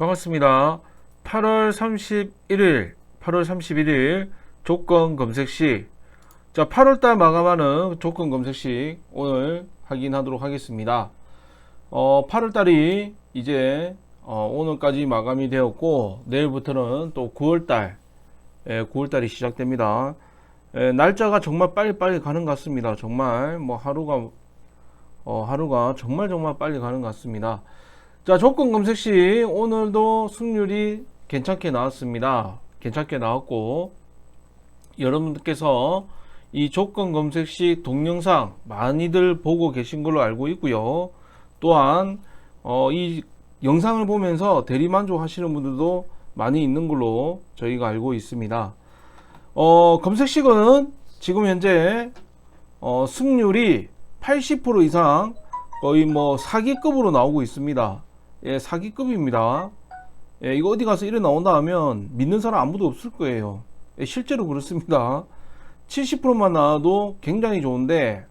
반갑습니다. 8월 31일, 8월 31일 조건 검색 시. 자, 8월달 마감하는 조건 검색 시 오늘 확인하도록 하겠습니다. 어, 8월달이 이제 어, 오늘까지 마감이 되었고 내일부터는 또 9월달, 예, 9월달이 시작됩니다. 예, 날짜가 정말 빨리빨리 가는 것 같습니다. 정말 뭐 하루가 어, 하루가 정말 정말 빨리 가는 것 같습니다. 자, 조건 검색 시 오늘도 승률이 괜찮게 나왔습니다. 괜찮게 나왔고 여러분들께서 이 조건 검색 시 동영상 많이들 보고 계신 걸로 알고 있고요. 또한 어, 이 영상을 보면서 대리만족 하시는 분들도 많이 있는 걸로 저희가 알고 있습니다. 어, 검색식은 지금 현재 어, 승률이 80% 이상 거의 뭐 사기급으로 나오고 있습니다. 예, 사기급입니다. 예, 이거 어디 가서 이래 나온다 하면 믿는 사람 아무도 없을 거예요. 예, 실제로 그렇습니다. 70%만 나와도 굉장히 좋은데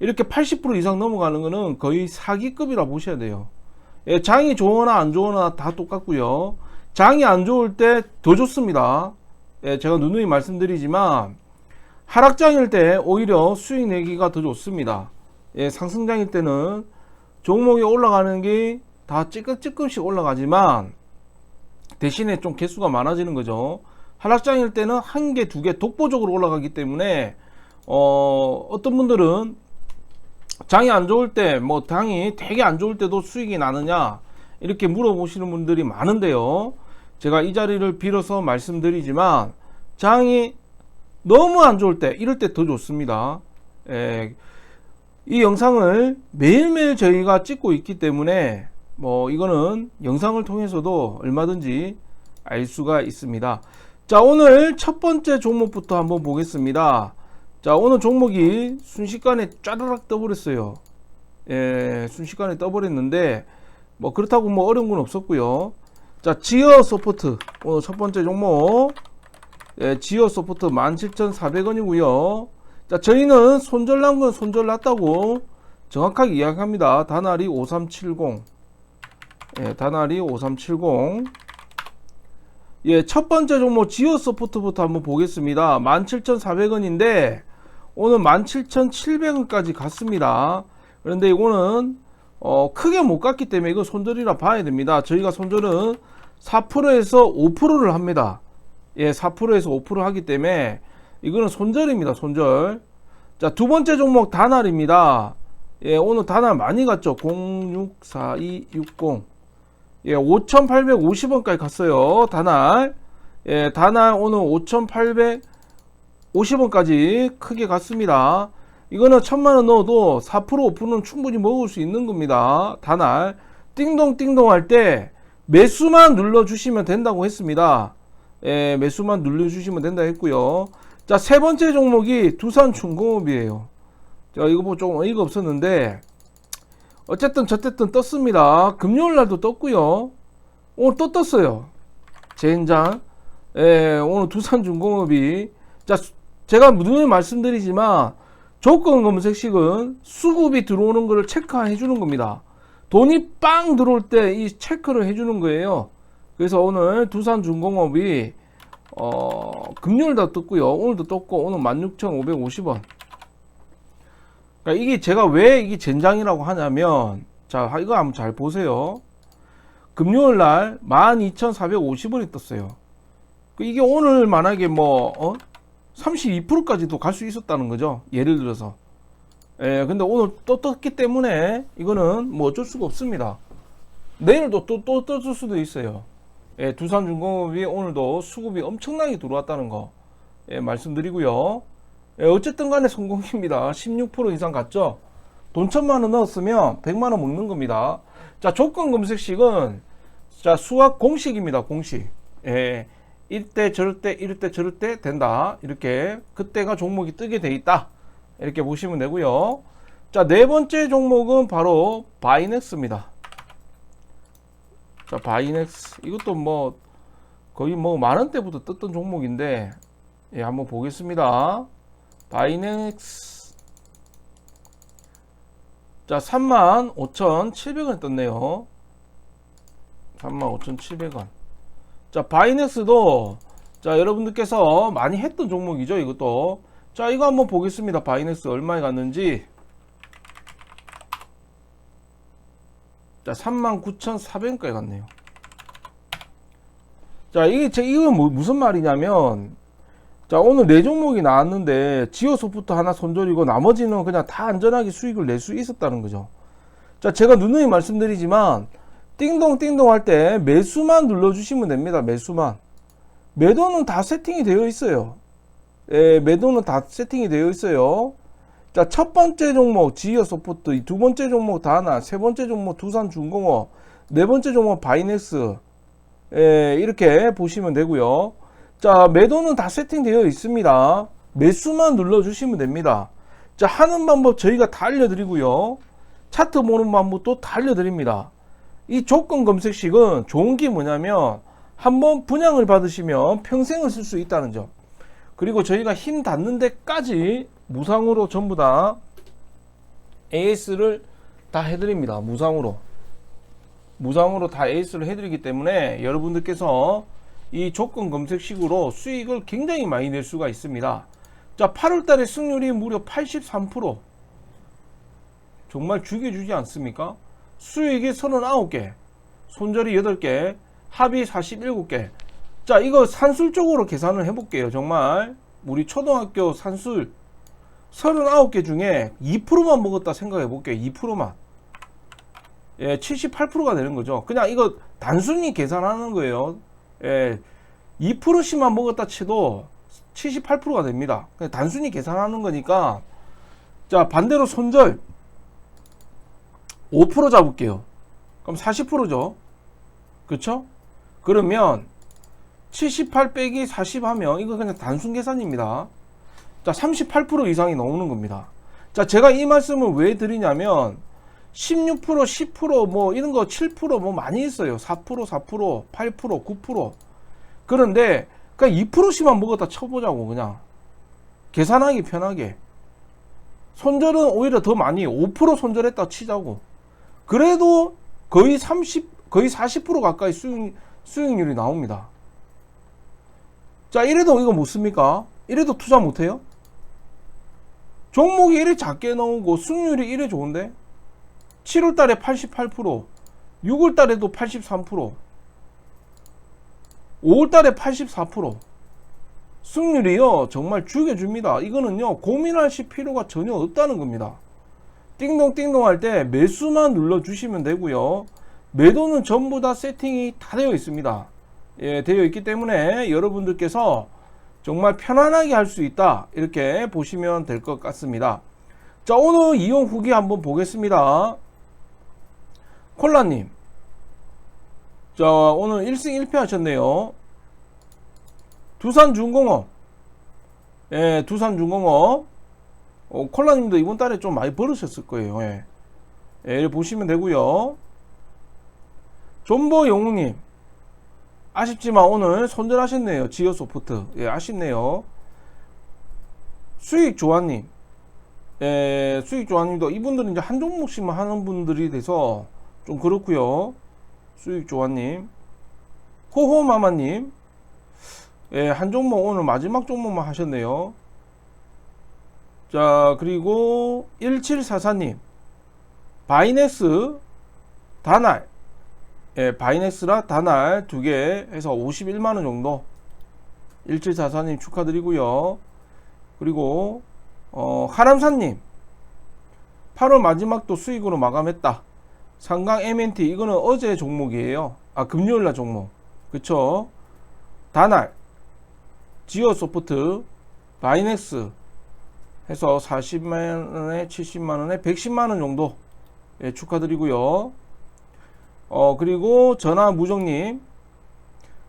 이렇게 80% 이상 넘어가는 거는 거의 사기급이라 보셔야 돼요. 예, 장이 좋으나 안 좋으나 다 똑같고요. 장이 안 좋을 때 더 좋습니다. 예, 제가 누누이 말씀드리지만 하락장일 때 오히려 수익 내기가 더 좋습니다. 예, 상승장일 때는 종목이 올라가는 게 다 찌끔찌끔씩 올라가지만 대신에 좀 개수가 많아지는 거죠. 하락장일 때는 한 개, 두 개 독보적으로 올라가기 때문에 어, 어떤 분들은 장이 안 좋을 때, 뭐 장이 되게 안 좋을 때도 수익이 나느냐 이렇게 물어보시는 분들이 많은데요. 제가 이 자리를 빌어서 말씀드리지만 장이 너무 안 좋을 때 이럴 때 더 좋습니다. 예, 이 영상을 매일매일 저희가 찍고 있기 때문에 뭐 이거는 영상을 통해서도 얼마든지 알 수가 있습니다. 자, 오늘 첫 번째 종목부터 한번 보겠습니다. 자, 오늘 종목이 순식간에 쫘르락 떠버렸어요. 예, 순식간에 떠버렸는데 뭐 그렇다고 뭐 어려운 건 없었고요. 자, 지어 소프트 오늘 첫 번째 종목 예, 지어 소프트 17,400원이고요. 자, 저희는 손절난 건 손절났다고 정확하게 이야기합니다. 다나리 5370. 예, 다나리 5370. 예, 첫 번째 종목 지오 소프트부터 한번 보겠습니다. 17,400원인데 오늘 17,700원까지 갔습니다. 그런데 이거는 어, 크게 못 갔기 때문에 이거 손절이라 봐야 됩니다. 저희가 손절은 4%에서 5%를 합니다. 예, 4%에서 5% 하기 때문에 이거는 손절입니다. 손절. 자, 두 번째 종목 다날입니다. 예, 오늘 다날 많이 갔죠. 064260. 예, 5,850원까지 갔어요. 다날. 예, 다날 오늘 5,850원까지 크게 갔습니다. 이거는 천만 원 넣어도 4% 5%는 충분히 먹을 수 있는 겁니다. 다날. 띵동띵동 할 때 매수만 눌러주시면 된다고 했습니다. 예, 매수만 눌러주시면 된다 했고요. 자, 세 번째 종목이 두산중공업이에요. 자, 이거 뭐 조금 어이가 없었는데, 어쨌든 저쨌든 떴습니다. 금요일 날도 떴고요. 오늘 또 떴어요. 젠장. 예, 오늘 두산중공업이 자 제가 누누이 말씀드리지만 조건 검색식은 수급이 들어오는 것을 체크해 주는 겁니다. 돈이 빵 들어올 때 이 체크를 해 주는 거예요. 그래서 오늘 두산중공업이 어, 금요일도 떴고요. 오늘도 떴고 오늘 16,550원. 그러니까 이게 제가 왜 이게 젠장이라고 하냐면 자 이거 한번 잘 보세요. 금요일 날 12,450원이 떴어요. 그 이게 오늘 만약에 뭐 어? 32%까지도 갈 수 있었다는 거죠. 예를 들어서. 예, 근데 오늘 또 떴기 때문에 이거는 뭐 어쩔 수가 없습니다. 내일도 또 또 떴을 수도 있어요. 예, 두산중공업이 오늘도 수급이 엄청나게 들어왔다는 거 예, 말씀드리고요. 예, 어쨌든 간에 성공입니다. 16% 이상 갔죠? 돈 천만 원 넣었으면 100만 원 먹는 겁니다. 자, 조건 검색식은 자, 수학 공식입니다. 공식. 예. 이때 저럴 때 이럴 때 저럴 때 된다. 이렇게 그때가 종목이 뜨게 돼 있다. 이렇게 보시면 되고요. 자, 네 번째 종목은 바로 바이넥스입니다. 자, 바이넥스. 이것도 뭐 거의 뭐 만 원대부터 떴던 종목인데 예, 한번 보겠습니다. 바이넥스 자 35,700원 떴네요 35,700원. 자, 바이넥스도 자, 여러분들께서 많이 했던 종목이죠, 이것도. 자, 이거 한번 보겠습니다. 바이넥스 얼마에 갔는지. 자, 39,400원까지 갔네요. 자, 이게 제 이건 뭐, 무슨 말이냐면 자, 오늘 네 종목이 나왔는데 지오 소프트 하나 손절이고 나머지는 그냥 다 안전하게 수익을 낼 수 있었다는 거죠. 자, 제가 누누이 말씀드리지만 띵동 띵동 할 때 매수만 눌러 주시면 됩니다. 매수만. 매도는 다 세팅이 되어 있어요. 예, 매도는 다 세팅이 되어 있어요. 자, 첫 번째 종목 지어 소프트, 두 번째 종목 다나, 세 번째 종목 두산중공업, 네 번째 종목 바이넥스. 예, 이렇게 보시면 되고요. 자, 매도는 다 세팅되어 있습니다. 매수만 눌러 주시면 됩니다. 자, 하는 방법 저희가 다 알려드리고요. 차트 보는 방법도 다 알려드립니다. 이 조건 검색식은 좋은 게 뭐냐면 한번 분양을 받으시면 평생을 쓸 수 있다는 점. 그리고 저희가 힘 닿는 데까지 무상으로 전부 다 AS를 다 해드립니다. 무상으로. 무상으로 다 AS를 해드리기 때문에 여러분들께서 이 조건 검색식으로 수익을 굉장히 많이 낼 수가 있습니다. 자, 8월 달에 승률이 무려 83%. 정말 죽여주지 않습니까? 수익이 39개, 손절이 8개, 합이 47개. 자, 이거 산술적으로 계산을 해볼게요. 정말. 우리 초등학교 산술 39개 중에 2%만 먹었다 생각해 볼게요. 2%만. 예, 78%가 되는 거죠. 그냥 이거 단순히 계산하는 거예요. 예, 2%씩만 먹었다 쳐도 78%가 됩니다. 단순히 계산하는 거니까. 자, 반대로 손절. 5% 잡을게요. 그럼 40%죠. 그쵸? 그러면 78 빼기 40 하면 이거 그냥 단순 계산입니다. 자, 38% 이상이 나오는 겁니다. 자, 제가 이 말씀을 왜 드리냐면 16%, 10%뭐 이런 거 7%뭐 많이 있어요. 4%, 4%, 8%, 9%. 그런데 그냥 2%씩만 먹었다 쳐보자고 그냥 계산하기 편하게. 손절은 오히려 더 많이 5% 손절했다 치자고. 그래도 거의 30, 거의 40% 가까이 수익, 수익률이 나옵니다. 자, 이래도 이거 못 씁니까? 이래도 투자 못 해요? 종목이 이래 작게 나오고 수익률이 이래 좋은데? 7월 달에 88%, 6월 달에도 83%, 5월 달에 84%. 승률이요, 정말 죽여줍니다. 이거는요, 고민하실 필요가 전혀 없다는 겁니다. 띵동띵동 할 때 매수만 눌러주시면 되고요. 매도는 전부 다 세팅이 다 되어 있습니다. 예, 되어 있기 때문에 여러분들께서 정말 편안하게 할 수 있다. 이렇게 보시면 될 것 같습니다. 자, 오늘 이용 후기 한번 보겠습니다. 콜라님. 자, 오늘 1승 1패 하셨네요. 두산중공업. 예, 두산중공업. 어, 콜라님도 이번 달에 좀 많이 벌으셨을 거예요. 예. 예, 보시면 되고요. 존버 영웅님. 아쉽지만 오늘 손절하셨네요. 지오 소프트. 예, 아쉽네요. 수익 조아님. 예, 수익 조아님도 이분들은 이제 한 종목씩만 하는 분들이 돼서 좀 그렇고요. 수익 조아님. 호호마마님. 예, 한 종목 오늘 마지막 종목만 하셨네요. 자, 그리고 1744님. 바이넥스 다날. 예, 바이넥스라 다날 두 개 해서 51만 원 정도. 1744님 축하드리고요. 그리고, 어, 하람사님. 8월 마지막도 수익으로 마감했다. 상강 MNT. 이거는 어제 종목이에요. 아, 금요일날 종목. 그쵸? 다날. 지오 소프트. 바이넥스. 해서 40만원에 70만원에 110만원 정도 예, 축하드리고요 어 그리고 전화 무정님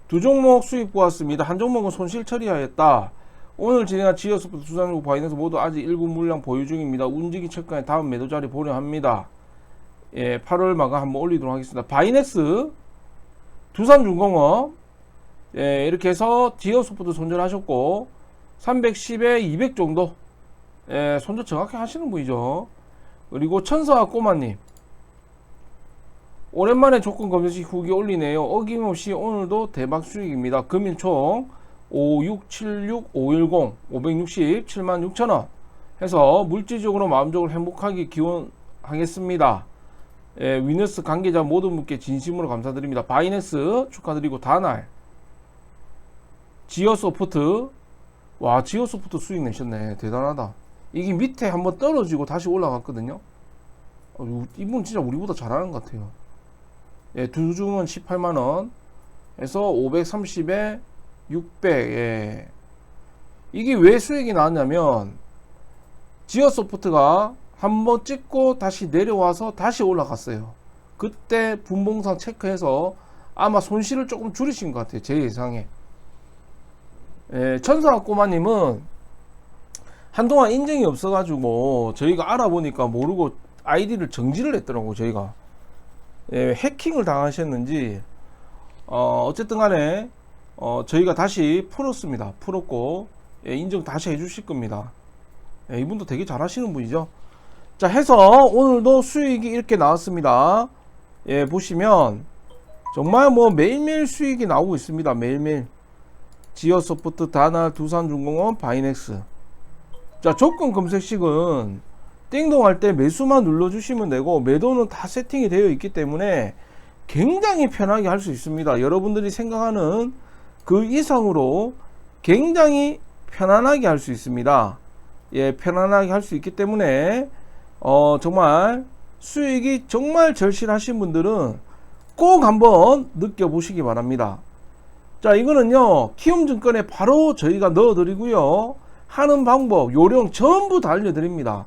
두 종목 수익 보았습니다 한 종목은 손실 처리하였다 오늘 진행한 지어스포트 두산중국 바이낸스 모두 아직 일부 물량 보유 중입니다 움직이 체크에 다음 매도 자리 보려 합니다 예 8월 마감 한번 올리도록 하겠습니다 바이넥스 두산중공업 예 이렇게 해서 지어스포트 손절하셨고 310에 200 정도 예, 손절 정확히 하시는 분이죠. 그리고 천사와 꼬마님. 오랜만에 조건 검색식 후기 올리네요. 어김없이 오늘도 대박 수익입니다. 금일 총 5676 510 560 7만 6천원 해서 물질적으로 마음적으로 행복하게 기원하겠습니다. 예, 위너스 관계자 모든 분께 진심으로 감사드립니다. 바이낸스 축하드리고 다날 지어소프트 와 지어소프트 수익 내셨네 대단하다. 이게 밑에 한번 떨어지고 다시 올라갔거든요. 어, 요- 이분 진짜 우리보다 잘하는 것 같아요. 예, 두 줌은 18만원 해서 530에 600, 예. 이게 왜 수익이 나왔냐면, 지어소프트가 한번 찍고 다시 내려와서 다시 올라갔어요. 그때 분봉상 체크해서 아마 손실을 조금 줄이신 것 같아요. 제 예상에. 예, 천사 꼬마님은 한동안 인증이 없어가지고 저희가 알아보니까 모르고 아이디를 정지를 했더라고 저희가 예, 해킹을 당하셨는지 어, 어쨌든 간에 어, 저희가 다시 풀었습니다 풀었고 예, 인증 다시 해주실 겁니다 예, 이분도 되게 잘하시는 분이죠 자 해서 오늘도 수익이 이렇게 나왔습니다 예 보시면 정말 뭐 매일매일 수익이 나오고 있습니다 매일매일 지어소프트 다날 두산중공업 바이넥스 자 조건 검색식은 띵동 할 때 매수만 눌러주시면 되고 매도는 다 세팅이 되어 있기 때문에 굉장히 편하게 할 수 있습니다. 여러분들이 생각하는 그 이상으로 굉장히 편안하게 할 수 있습니다. 예, 편안하게 할 수 있기 때문에 어, 정말 수익이 정말 절실하신 분들은 꼭 한번 느껴보시기 바랍니다. 자, 이거는요, 키움증권에 바로 저희가 넣어드리고요. 하는 방법, 요령 전부 다 알려드립니다.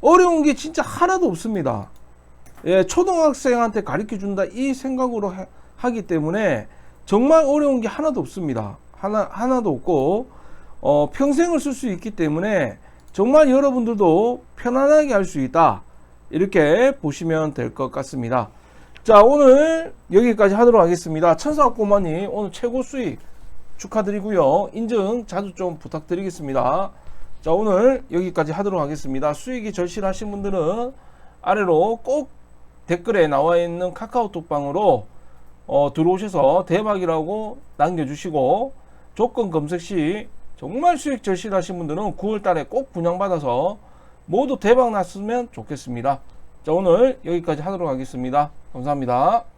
어려운 게 진짜 하나도 없습니다. 예, 초등학생한테 가르쳐 준다 이 생각으로 하, 하기 때문에 정말 어려운 게 하나도 없습니다. 하나 하나도 없고 어, 평생을 쓸 수 있기 때문에 정말 여러분들도 편안하게 할 수 있다. 이렇게 보시면 될 것 같습니다. 자, 오늘 여기까지 하도록 하겠습니다. 천사 꼬마님 오늘 최고 수익 축하드리고요. 인증 자주 좀 부탁드리겠습니다. 자 오늘 여기까지 하도록 하겠습니다. 수익이 절실하신 분들은 아래로 꼭 댓글에 나와 있는 카카오톡방으로 어, 들어오셔서 대박이라고 남겨주시고 조건 검색 시 정말 수익 절실하신 분들은 9월 달에 꼭 분양받아서 모두 대박 났으면 좋겠습니다. 자 오늘 여기까지 하도록 하겠습니다. 감사합니다.